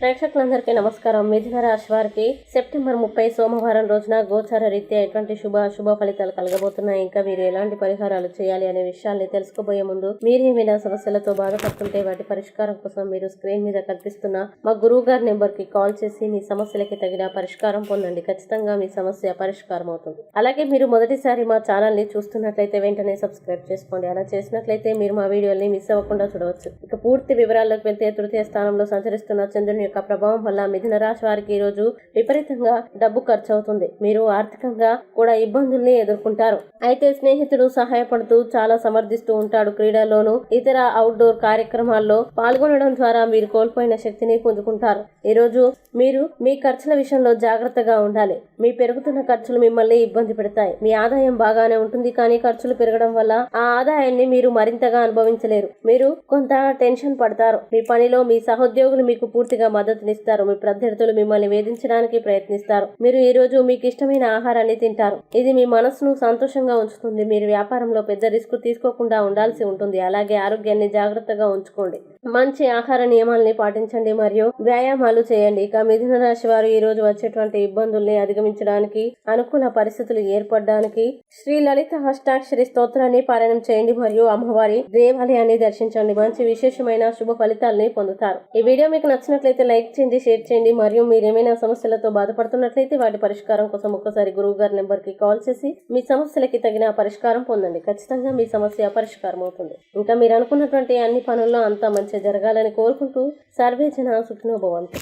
ప్రేక్షకులందరికీ నమస్కారం. మిథున రాశి వారికి సెప్టెంబర్ ముప్పై సోమవారం రోజున గోచార రీత్యా ఎటువంటి శుభ అశుభ ఫలితాలు కలగబోతున్నాయి? ఇంకా మీరు ఎలాంటి పరిహారాలు చేయాలి అనే విషయాల్ని తెలుసుకోబోయే ముందు మీరు ఏమైనా సమస్యలతో బాధపడుతుంటే వాటి పరిష్కారం కోసం మీరు స్క్రీన్ మీద కనిపిస్తున్న మా గురువు గారి నెంబర్కి కాల్ చేసి మీ సమస్యలకి తగిన పరిష్కారం పొందండి. ఖచ్చితంగా మీ సమస్య పరిష్కారం అవుతుంది. అలాగే మీరు మొదటిసారి మా ఛానల్ని చూస్తున్నట్లయితే వెంటనే సబ్స్క్రైబ్ చేసుకోండి. అలా చేసినట్లయితే మీరు మా వీడియోని మిస్ అవ్వకుండా చూడవచ్చు. ఇక పూర్తి వివరాల్లోకి వెళ్తే తృతీయ స్థానంలో సంచరిస్తున్న చంద్రుని యొక్క ప్రభావం వల్ల మిథున రాశి వారికి ఈరోజు విపరీతంగా డబ్బు ఖర్చు అవుతుంది. మీరు ఆర్థికంగా కూడా ఇబ్బందుల్ని ఎదుర్కొంటారు. అయితే స్నేహితుడు సహాయపడుతూ చాలా సమర్థిస్తూ ఉంటాడు. క్రీడల్లోనూ ఇతర అవుట్డోర్ కార్యక్రమాల్లో పాల్గొనడం ద్వారా మీరు కోల్పోయిన శక్తిని పొందుకుంటారు. ఈరోజు మీరు మీ ఖర్చుల విషయంలో జాగ్రత్తగా ఉండాలి. మీ పెరుగుతున్న ఖర్చులు మిమ్మల్ని ఇబ్బంది పెడతాయి. మీ ఆదాయం బాగానే ఉంటుంది కానీ ఖర్చులు పెరగడం వల్ల ఆ ఆదాయాన్ని మీరు మరింతగా అనుభవించలేరు. మీరు కొంత టెన్షన్ పడతారు. మీ పనిలో మీ సహోద్యోగులు మీకు పూర్తిగా మద్దతునిస్తారు. మీ ప్రత్యర్థులు మిమ్మల్ని వేధించడానికి ప్రయత్నిస్తారు. మీరు ఈ రోజు మీకు ఇష్టమైన ఆహారాన్ని తింటారు. ఇది మీ మనసును సంతోషంగా ఉంచుతుంది. మీరు వ్యాపారంలో పెద్ద రిస్క్ తీసుకోకుండా ఉండాల్సి ఉంటుంది. అలాగే ఆరోగ్యాన్ని జాగ్రత్తగా ఉంచుకోండి. మంచి ఆహార నియమాల్ని పాటించండి మరియు వ్యాయామాలు చేయండి. ఇక మిథున రాశి వారు ఈ రోజు వచ్చేటువంటి ఇబ్బందుల్ని అధిగమించడానికి అనుకూల పరిస్థితులు ఏర్పడడానికి శ్రీ లలిత హస్తాక్షరి స్తోత్రాన్ని పారాయణం చేయండి మరియు అమ్మవారి దేవాలయాన్ని దర్శించండి. మంచి విశేషమైన శుభ ఫలితాలని పొందుతారు. ఈ వీడియో మీకు నచ్చినట్లయితే లైక్ చేయండి షేర్ చేయండి. మరియు మీరు ఏమైనా సమస్యలతో బాధపడుతున్నట్లయితే వాటి పరిష్కారం కోసం ఒక్కసారి గురువు గారి నెంబర్కి కాల్ చేసి మీ సమస్యలకి తగిన పరిష్కారం పొందండి. ఖచ్చితంగా మీ సమస్య పరిష్కారం అవుతుంది. ఇంకా మీరు అనుకున్నటువంటి అన్ని పనుల్లో అంతా మంచి జరగాలని కోరుకుంటూ సర్వే జన సుఖినోభవంతు